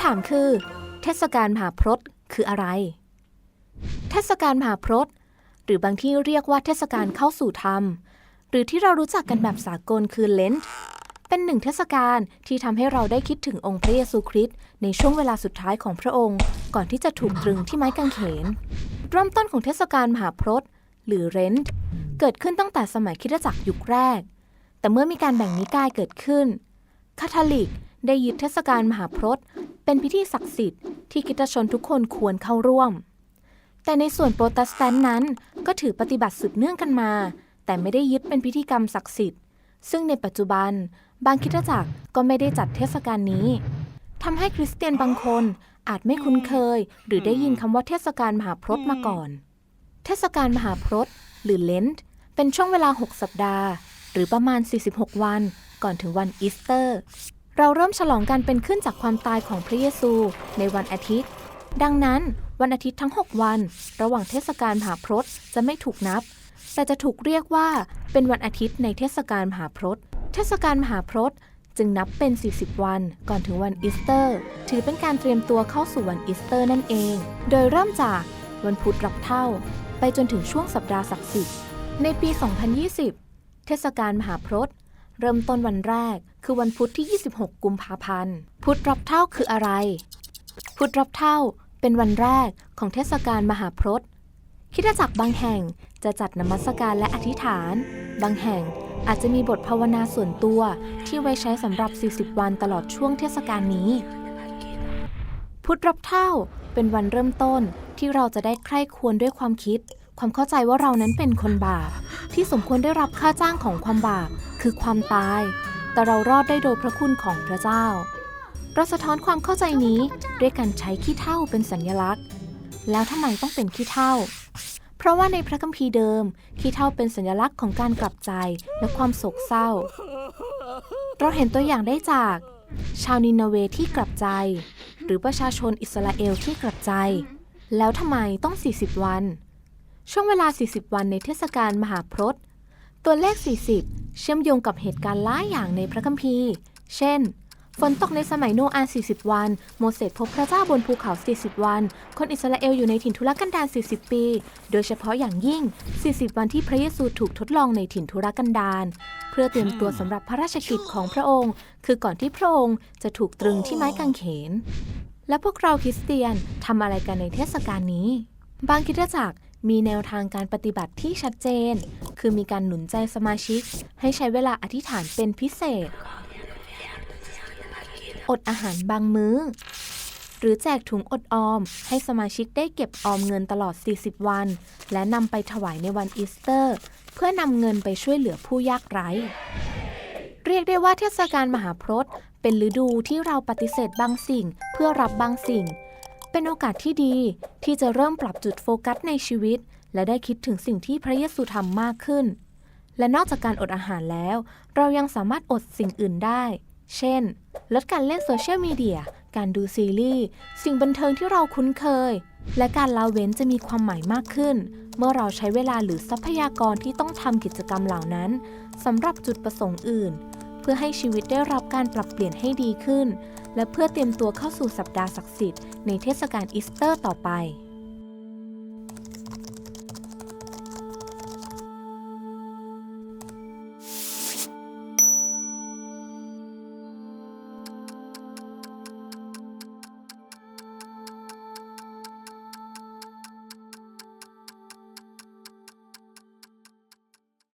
ำถามคือ เทศกาลมหาพรตคืออะไร เทศกาลมหาพรตหรือบางที่เรียกว่าเทศกาลเข้าสู่ธรรม หรือที่เรารู้จักกันแบบสากลคือเลนต์เป็นหนึ่งเทศกาลที่ทำให้เราได้คิดถึงองค์พระเยซูคริสต์ในช่วงเวลาสุดท้ายของพระองค์ ก่อนที่จะถูกตรึงที่ไม้กางเขนเริ่มต้นของเทศกาลมหาพรตหรือเรนต์เกิดขึ้นตั้งแต่สมัยคริสตจักรยุคแรก แต่เมื่อมีการแบ่งนิกายเกิดขึ้น คาทอลิกได้ยึดเทศกาลมหาพรต เป็นพิธีศักดิ์สิทธิ์ที่คิตชนทุกคนควรเข้าร่วม แต่ในส่วนโปรเตสแตนต์นั้นก็ถือปฏิบัติสืบเนื่องกันมา แต่ไม่ได้ยึดเป็นพิธีกรรมศักดิ์สิทธิ์ ซึ่งในปัจจุบันบางคริสตจักรก็ไม่ได้จัดเทศกาลนี้ทำให้คริสเตียนบางคนอาจไม่คุ้นเคย หรือได้ยินคำว่าเทศกาลมหาพรตมาก่อน เทศกาลมหาพรตหรือเลนต์เป็นช่วงเวลา 6 สัปดาห์ หรือประมาณ 46 วัน ก่อนถึงวันอีสเตอร์ เราเริ่มฉลองการเป็นขึ้นจากความตายของพระเยซูในวันอาทิตย์ ดังนั้นวันอาทิตย์ทั้ง 6 วัน ระหว่างเทศกาลมหาพรตจะไม่ถูกนับ แต่จะถูกเรียกว่าเป็นวันอาทิตย์ในเทศกาลมหาพรตเทศกาลมหาพรตจึงนับเป็น 40 วัน ก่อนถึงวันอีสเตอร์ ถือเป็นการเตรียมตัวเข้าสู่วันอีสเตอร์นั่นเอง โดยเริ่มจากวันพุธรับเท่า ไปจนถึงช่วงสัปดาห์ศักดิ์สิทธิ์ในปี 2020 เทศกาลมหาพรต เริ่มต้นวันแรก คือวันพุธที่ 26 กุมภาพันธ์ พุธรับเท่าคืออะไร พุธรับเท่าเป็นวันแรกของเทศกาลมหาพรตคิดจักรบางแห่งจะจัดนมัสการและอธิษฐาน บางแห่งอาจจะมีบทภาวนาส่วนตัวที่ไว้ใช้สำหรับ 40 วันตลอดช่วงเทศกาลนี้ พุธรับเท่าเป็นวันเริ่มต้นที่เราจะได้ใคร่ควรด้วยความคิด ความเข้าใจว่าเรานั้นเป็นคนบาป ที่สมควรได้รับค่าจ้างของความบาป คือความตาย แต่เรารอดได้โดยพระคุณของพระเจ้า เราสะท้อนความเข้าใจนี้ด้วยการใช้ขี้เท่าเป็นสัญลักษณ์ แล้วทำไมต้องเป็นขี้เท่า เพราะว่าในพระคัมภีร์เดิมขี้เท่าเป็นสัญลักษณ์ของการกลับใจและความโศกเศร้า เราเห็นตัวอย่างได้จาก ชาวนินเวที่กลับใจ หรือประชาชนอิสราเอลที่กลับใจ แล้วทำไมต้อง 40 วันช่วงเวลา 40 วันในเทศกาลมหาพรต ตัวเลข 40 เชื่อมโยงกับเหตุการณ์หลายอย่างในพระคัมภีร์ เช่น ฝนตกในสมัยโนอาห์40 วัน โมเสสพบพระเจ้าบนภูเขา 40 วัน คนอิสราเอลอยู่ในถิ่นทุรกันดาร 40 ปี โดยเฉพาะอย่างยิ่ง 40 วันที่พระเยซูถูกทดลองในถิ่นทุรกันดารเพื่อเตรียมตัวสำหรับพระราชกิจของพระองค์ คือก่อนที่พระองค์จะถูกตรึงที่ไม้กางเขน และพวกเราคริสเตียนทำอะไรกันในเทศกาลนี้ บางคริสตจักร มีแนวทางการปฏิบัติที่ชัดเจน คือมีการหนุนใจสมาชิก ให้ใช้เวลาอธิษฐานเป็นพิเศษ อดอาหารบางมื้อ หรือแจกถุงอดออม ให้สมาชิกได้เก็บออมเงินตลอด 40 วัน และนำไปถวายในวันอีสเตอร์ เพื่อนำเงินไปช่วยเหลือผู้ยากไร้ เรียกได้ว่าเทศกาลมหาพรตเป็นฤดูที่เราปฏิเสธบางสิ่งเพื่อรับบางสิ่ง เป็นโอกาสที่ดีที่จะเริ่มปรับจุดโฟกัสในชีวิต และได้คิดถึงสิ่งที่พระเยซูทำมากขึ้น และนอกจากการอดอาหารแล้ว เรายังสามารถอดสิ่งอื่นได้ เช่น ลดการเล่นโซเชียลมีเดีย การดูซีรีส์ สิ่งบันเทิงที่เราคุ้นเคย และการละเว้นจะมีความหมายมากขึ้น เมื่อเราใช้เวลาหรือทรัพยากรที่ต้องทำกิจกรรมเหล่านั้นสำหรับจุดประสงค์อื่น เพื่อให้ชีวิตได้รับการปรับเปลี่ยนให้ดีขึ้น และเพื่อเตรียมตัวเข้าสู่สัปดาห์ศักดิ์สิทธิ์ในเทศกาลอีสเตอร์ต่อไป